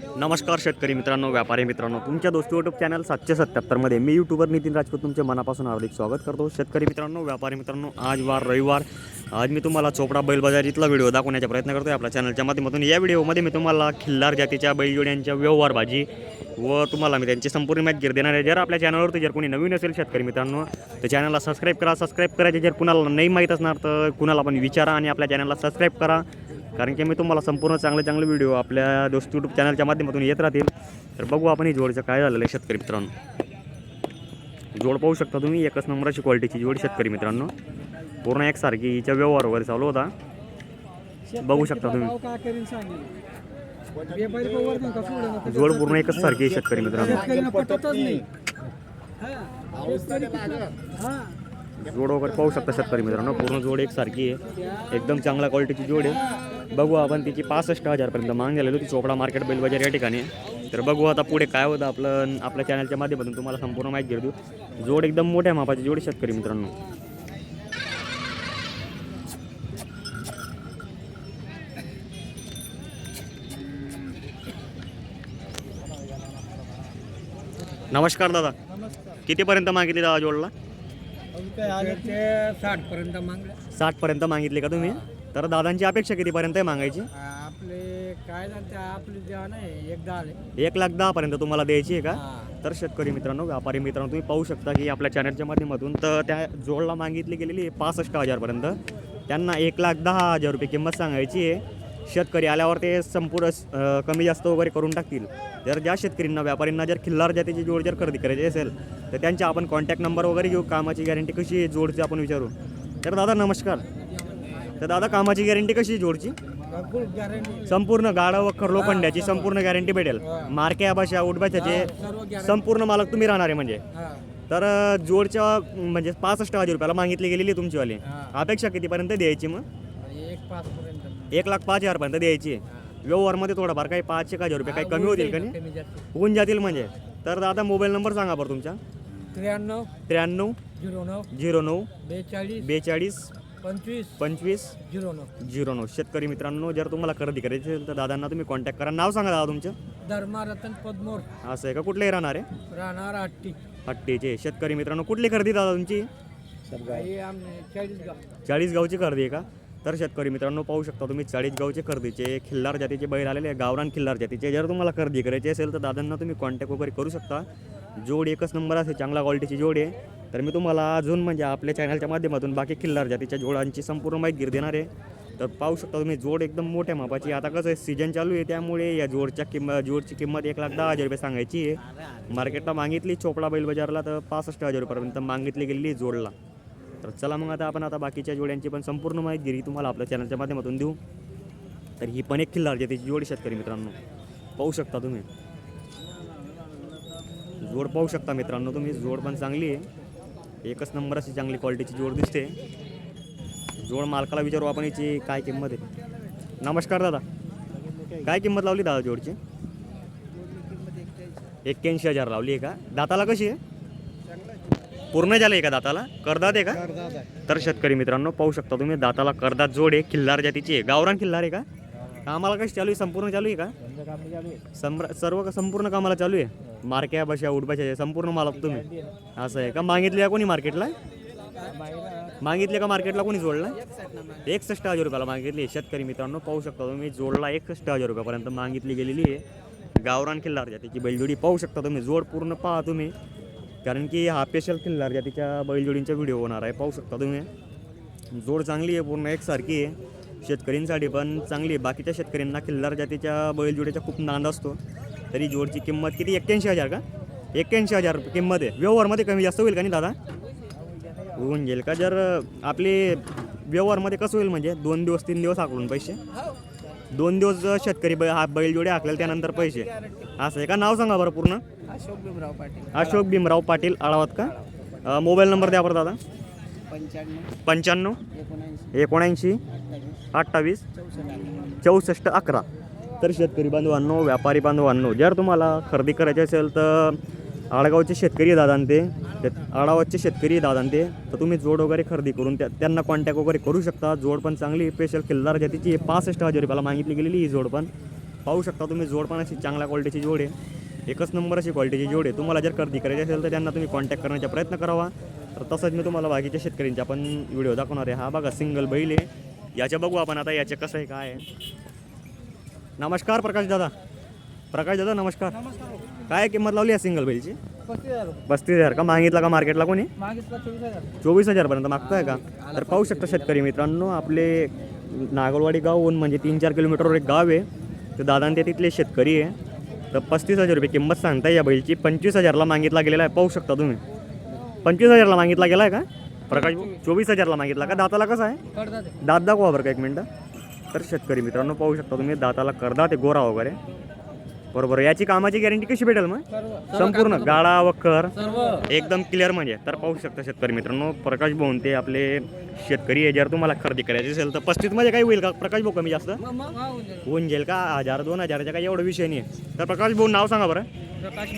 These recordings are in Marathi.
नमस्कार शेतकरी मित्रांनो व्यापारी मित्रांनो तुमच्या दोस्ती युट्यूब चॅनल सातशे सत्याहत्तरमध्ये मी यूट्यूबर नितीन राजपूत तुमचे मनापासून हार्दिक स्वागत करतो. शेतकरी मित्रांनो व्यापारी मित्रांनो आज वार रविवार. आज मी तुम्हाला चोपडा बैल बाजार इथला व्हिडिओ दाखवण्याचा प्रयत्न करतो आपल्या चॅनलच्या माध्यमातून या व्हिडिओमध्ये मी तुम्हाला खिल्लार जातीच्या बैलजोड्यांच्या व्यवहार भाजी व तुम्हाला मी त्यांची संपूर्ण माहिती गिर देणार आहे. जर आपल्या चॅनलवरती जर कोणी नवीन असेल शेतकरी मित्रांनो तर चॅनलला सबस्क्राईब करा. सबस्क्राईब करायचे जर कुणाला नाही माहीत असणार तर कुणाला पण विचारा आणि आपल्या चॅनलला सबस्क्राईब करा. कारण की मी तुम्हाला संपूर्ण चांगले चांगले व्हिडिओ आपल्या दोस्त यूट्यूब चॅनलच्या माध्यमातून येत राहतील. तर बघू आपण ही जोडचं काय झालेलं आहे शेतकरी मित्रांनो. जोड पाहू शकता तुम्ही एकच नंबराची क्वालिटीची जोड शेतकरी मित्रांनो. पूर्ण एकसारखी हिच्या व्यवहार वगैरे चालू होता. बघू शकता तुम्ही. जोड पूर्ण एकच सारखी आहे शेतकरी मित्रांनो. जोड वगैरे पाहू शकता शेतकरी मित्रांनो. पूर्ण जोड एकसारखी आहे. एकदम चांगल्या क्वालिटीची जोड आहे. बघू आपण तिची पासष्ट हजारपर्यंत माग झालेली होती. चोपडा मार्केट बैल बाजार या ठिकाणी. तर बघू आता पुढे काय होतं आपलं आपल्या चॅनलच्या माध्यमातून तुम्हाला संपूर्ण माहिती घेऊ देऊ. जोड एकदम मोठ्या मापाची जोड शेतकरी मित्रांनो. नमस्कार दादा. कितीपर्यंत मागितली दादा जोडला? ते साठपर्यंत मागितली का तुम्ही? तर दादांची अपेक्षा कितीपर्यंत आहे मागायची? आपले काय झालं ते आपले नाही एकदा आले एक लाख दहापर्यंत तुम्हाला द्यायची आहे का? हा. तर शेतकरी मित्रांनो व्यापारी मित्रांनो तुम्ही पाहू शकता की आपल्या चॅनलच्या माध्यमातून तर त्या जोडला मागितली गेलेली आहे पासष्ट हजारपर्यंत. त्यांना एक लाख दहा हजार रुपये किंमत सांगायची आहे. शेतकरी आल्यावर ते संपूर्ण अं, कमी जास्त वगैरे करून टाकतील. जर ज्या शेतकऱ्यांना व्यापाऱ्यांना जर खिल्लार जातीची जोड जर खरेदी करायची असेल तर त्यांच्या आपण कॉन्टॅक्ट नंबर वगैरे घेऊ. कामाची गॅरंटी कशी आहे जोडची आपण विचारू. तर दादा नमस्कार. तर दादा कामाची गॅरंटी कशी आहे जोडची? संपूर्ण गाडा वखर लोखंड्याची संपूर्ण गॅरंटी भेटेल. मार्के आबाशा गॅरंटी संपूर्ण मालक तुम्ही राहणार आहे म्हणजे तर जोडच्या म्हणजे पासष्ट हजार रुपयाला मागितली गेलेली तुमचीवाली. अपेक्षा कितीपर्यंत द्यायची मग? एक लाख पाच हजारपर्यंत द्यायची. व्यवहारमध्ये थोडंफार काही पाच एक हजार रुपये काही कमी होतील का नाही? होऊन जातील म्हणजे. तर दादा मोबाईल नंबर सांगा बरं तुमचा. त्र्याण्णव त्र्याण्णव झिरो नऊ झिरो नऊ बेचाळीस बेचाळीस पंचवीस. पंचवीस. झिरो नऊ. झिरो नऊ. शेतकरी मित्रांनो जर तुम्हाला खरेदी करायची असेल तर दादांना तुम्ही कॉन्टॅक्ट करा. नाव सांगा दादा तुमचं. धर्मा रतन पदमोर. असं आहे का? कुठलेही राहणार आहे? राहणार आट्टी. हट्टीचे शेतकरी मित्रांनो कुठली खरेदी दादा तुमची? चाळीस गावची खरेदी आहे का? तर शेतकरी मित्रांनो पाहू शकता तुम्ही चाळीस गावचे खरेदीचे खिल्लार जातीचे बैल आलेले आहे गावरान खिल्लार जातीचे. जर तुम्हाला खरेदी करायची असेल तर दादांना तुम्ही कॉन्टॅक्ट वगैरे करू शकता. जोड एकच नंबर असेल चांगला क्वालिटीची जोड आहे. तर मी तुम्हाला अजून म्हणजे आपल्या चॅनलच्या माध्यमातून बाकी खिल्लार जातीच्या जोडांची संपूर्ण माहिती देणार आहे. तर पाहू शकता तुम्ही जोड एकदम मोठ्या मापाची आता कसं आहे सीजन चालू आहे त्यामुळे या जोडच्या किंमत जोडची किंमत एक लाख दहा हजार रुपये सांगायची आहे. मार्केटला मागितली चोपडा बैल बाजारला तर पासष्ट हजार रुपयापर्यंत मागितली गेलेली जोडला. तर चला मग आता आपण आता बाकीच्या जोड्यांची पण संपूर्ण माहिती तुम्हाला आपल्या चॅनलच्या माध्यमातून देऊ. तर ही पण एक खिल्लार जातीची जोड शेतकरी मित्रांनो. पाहू शकता तुम्ही. जोड पाहू शकता मित्रांनो तुम्ही. जोड पण चांगली आहे. एकच नंबर अशी चांगली क्वालिटीची जोड दिसते. जोड मालकाला विचारू आपण याची काय किंमत आहे. नमस्कार दादा. काय किंमत लावली दादा जोडची? एक्क्याऐंशी हजार लावली आहे का? दाताला कशी आहे? पूर्ण झालं आहे का दाताला? करदात आहे का? तर शेतकरी मित्रांनो पाहू शकता तुम्ही दाताला करदात जोड आहे. खिल्लार जातीची आहे. गावरान खिल्लार आहे का? कामाला कशी चालू आहे? संपूर्ण चालू आहे का? संप्र सर्व संपूर्ण कामाला चालू आहे? मार्क्या बशा उडबाशा संपूर्ण मालक तुम्ही. असं आहे. का मागितले का कोणी मार्केटला? मागितले का मार्केटला कोणी जोडला? एकसष्ट हजार रुपयाला मागितली शेतकरी मित्रांनो. पाहू शकता तुम्ही जोडला एकसष्ट हजार रुपयापर्यंत मागितली गेलेली आहे. गावरान किल्लार जातीची बैलजोडी पाहू शकता तुम्ही. जोड पूर्ण पहा तुम्ही. कारण की हा स्पेशल किल्लार जातीच्या बैलजोडींचा व्हिडिओ होणार आहे. पाहू शकता तुम्ही. जोड चांगली आहे पूर्ण एकसारखी आहे. शेतकऱ्यांसाठी पण चांगली आहे. बाकीच्या शेतकऱ्यांना किल्लार जातीच्या बैलजोडीचा खूप नांद असतो. तरी जोडची किंमत किती? एक्क्याऐंशी हजार का? एक्क्याऐंशी हजार रुपये किंमत आहे. व्यवहारमध्ये कमी जास्त होईल का नाही दादा? होऊन जाईल का? जर आपले व्यवहारमध्ये कसं होईल म्हणजे? दोन दिवस तीन दिवस आकडून पैसे. दोन दिवस शेतकरी बै हा बैलजोडी आखलेल त्यानंतर पैसे. असं आहे का? नाव सांगा बरं पूर्ण. अशोक भीमराव पाटील. अशोक भीमराव पाटील आळावत का? मोबाईल नंबर द्या बरं दादा. पंच्याण्णव. पंच्याण्णव एकोणऐंशी. अठ्ठावीस चौसष्ट अकरा. तर शेतकरी बांधवांनो व्यापारी बांधवांनो जर तुम्हाला खरेदी करायची असेल तर आडगावचे शेतकरी दादांते ते आडावाचे शेतकरी दादांते तर तुम्ही जोड वगैरे खरेदी करून त्या त्यांना कॉन्टॅक्ट वगैरे करू शकता. जोड पण चांगली स्पेशल किल्लार जातीची पासष्ट हजार रुपयाला मागितली गेलेली ही जोड पण. पाहू शकता तुम्ही जोड पण अशी चांगल्या क्वालिटीची जोड आहे. एकच नंबर अशी क्वालिटीची जोड आहे. तुम्हाला जर खरेदी करायची असेल तर त्यांना तुम्ही कॉन्टॅक्ट करण्याचा प्रयत्न करावा. तर तसंच मी तुम्हाला बाकीच्या शेतकऱ्यांचा आपण व्हिडिओ दाखवणार आहे. हा बघा सिंगल बैल आहे. याच्या बघू आपण आता याचे कसं आहे काय आहे. नमस्कार प्रकाश दादा. प्रकाश दादा नमस्कार. काय किंमत लावली आहे सिंगल बैलची? पस्तीस हजार का? मागितला का मार्केटला कोणी? चोवीस हजार. चोवीस हजारपर्यंत मागताय का? तर पाहू शकता शेतकरी मित्रांनो आपले नागलवाडी गावहून म्हणजे तीन चार किलोमीटरवर एक गाव आहे. तर दादा ते तिथले शेतकरी आहे. तर पस्तीस हजार रुपये किंमत सांगताय या बैलची. पंचवीस हजारला मागितला गेलेला आहे. पाहू शकता तुम्ही. पंचवीस हजारला मागितला गेला आहे का? प्रकाश? चोवीस हजारला मागितला का? दाताला कसं आहे? दात दाखवा बरं का एक मिनटं. तर शेतकरी मित्रांनो पाहू शकता तुम्ही दाताला करदा ते गोरा वगैरे. बरोबर याची कामाची गॅरंटी कशी भेटेल मग? संपूर्ण गाडा वखर सर्व. एकदम क्लिअर म्हणजे. तर पाहू शकता शेतकरी मित्रांनो प्रकाश भाऊन ते आपले शेतकरी आहे जर तुम्हाला खरेदी करायची असेल तर पस्तीसमध्ये काही होईल का? प्रकाश भाऊ कमी जास्त? होऊन जाईल. का? हजार दोन हजाराचा काही एवढा विषय नाही आहे तर प्रकाश भाऊ नाव सांगा बरं. प्रकाश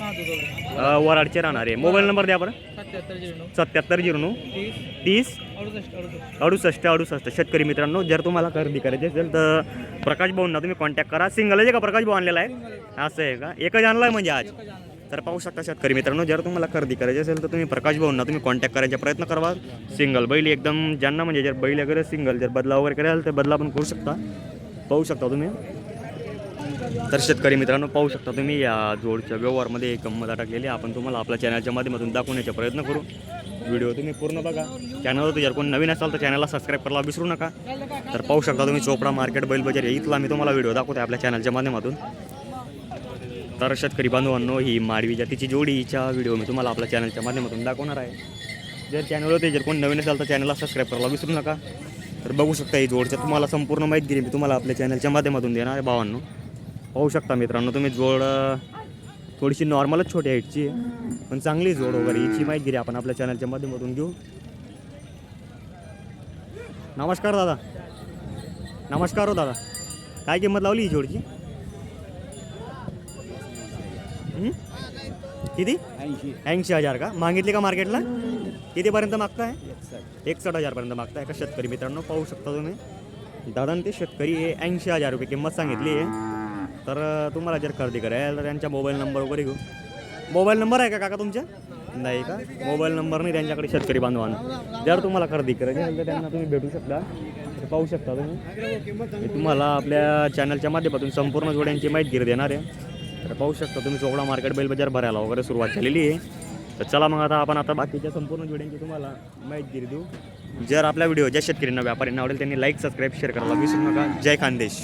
अं, वराडचे राहणार. आहे मोबाईल नंबर द्या बरं. सत्याहत्तर झिरो सत्याहत्तर झिरो नऊ. तीस. तीस. अडुसष्ट अडुसष्ट. अडुसष्ट अडुसष्ट. शेतकरी मित्रांनो जर तुम्हाला खरेदी करायची असेल तर प्रकाश भाऊंना तुम्ही कॉन्टॅक्ट करा. सिंगल आहे का? प्रकाश भाऊ आणलेला आहे? असं आहे का? एकच आणला आहे म्हणजे आज? तर पाहू शकता शेतकरी मित्रांनो जर तुम्हाला खरेदी करायची असेल तर तुम्ही प्रकाश भाऊंना तुम्ही कॉन्टॅक्ट करायचा प्रयत्न करा. सिंगल बैल एकदम ज्यांना म्हणजे जर बैल वगैरे सिंगल जर बदला वगैरे कराल तर बदला पण करू शकता. पाहू शकता तुम्ही. तर शेतकरी मित्रांनो पाहू शकता तुम्ही या जोडच्या व्यवहारमध्ये एक गंमत टाकलेली आपण तुम्हाला आपल्या चॅनलच्या माध्यमातून दाखवण्याचा प्रयत्न करू. व्हिडिओ तुम्ही पूर्ण बघा. चॅनलवर जर कोण नवीन असाल तर चॅनलला सबस्क्राईब करायला विसरू नका. तर पाहू शकता तुम्ही चोपडा मार्केट बैल बजार इथला मी तुम्हाला व्हिडिओ दाखवतो आपल्या चॅनलच्या माध्यमातून. तर शेतकरी बांधवांनो ही माडवी जातीची जोडी हिच्या व्हिडिओ मी तुम्हाला आपल्या चॅनलच्या माध्यमातून दाखवणार आहे. जर चॅनलवर जर कोण नवीन असाल तर चॅनलला सबस्क्राईब करायला विसरू नका. तर बघू शकता ही जोडच्या तुम्हाला संपूर्ण माहिती दिली मी तुम्हाला आपल्या चॅनलच्या माध्यमातून देणार आहे भावांनो. पाहू शकता मित्रांनो तुम्ही जोड थोडीशी नॉर्मलच छोटी हाईटची आहे पण चांगली जोड वगैरे हिची माहिती आपण आपल्या चॅनलच्या माध्यमातून घेऊ. नमस्कार दादा. नमस्कार हो दादा. काय किंमत लावली ही जोडची? किती? ऐंशी. ऐंशी हजार का? मागितली का मार्केटला? कितीपर्यंत मागताय? एकसष्ट हजारपर्यंत मागताय का शेतकरी मित्रांनो? पाहू शकता तुम्ही. दादा ते शेतकरी हे ऐंशी हजार रुपये किंमत सांगितली आहे. तर तुम्हाला जर खरेदी करायला तर त्यांच्या मोबाईल नंबर वगैरे घेऊ. मोबाईल नंबर आहे का काका तुमच्या नाही का? मोबाईल नंबर नाही त्यांच्याकडे शेतकरी बांधवांना. जर तुम्हाला खरेदी करायची असेल तर त्यांना तुम्ही भेटू शकता. तर पाहू शकता तुम्ही. तुम्हाला आपल्या चॅनलच्या माध्यमातून संपूर्ण जोड्यांची माहिती देणार आहे. तर पाहू शकता तुम्ही चोपडा मार्केट बैल बाजार भरायला वगैरे सुरुवात झालेली आहे. तर चला मग आता आपण आता बाकीच्या संपूर्ण जोड्यांची तुम्हाला माहिती देऊ. जर आपला व्हिडिओ ज्या शेतकऱ्यांना व्यापाऱ्यांना आवडेल त्यांनी लाईक सबस्क्राईब शेअर करायला विसरू नका. जय खानदेश.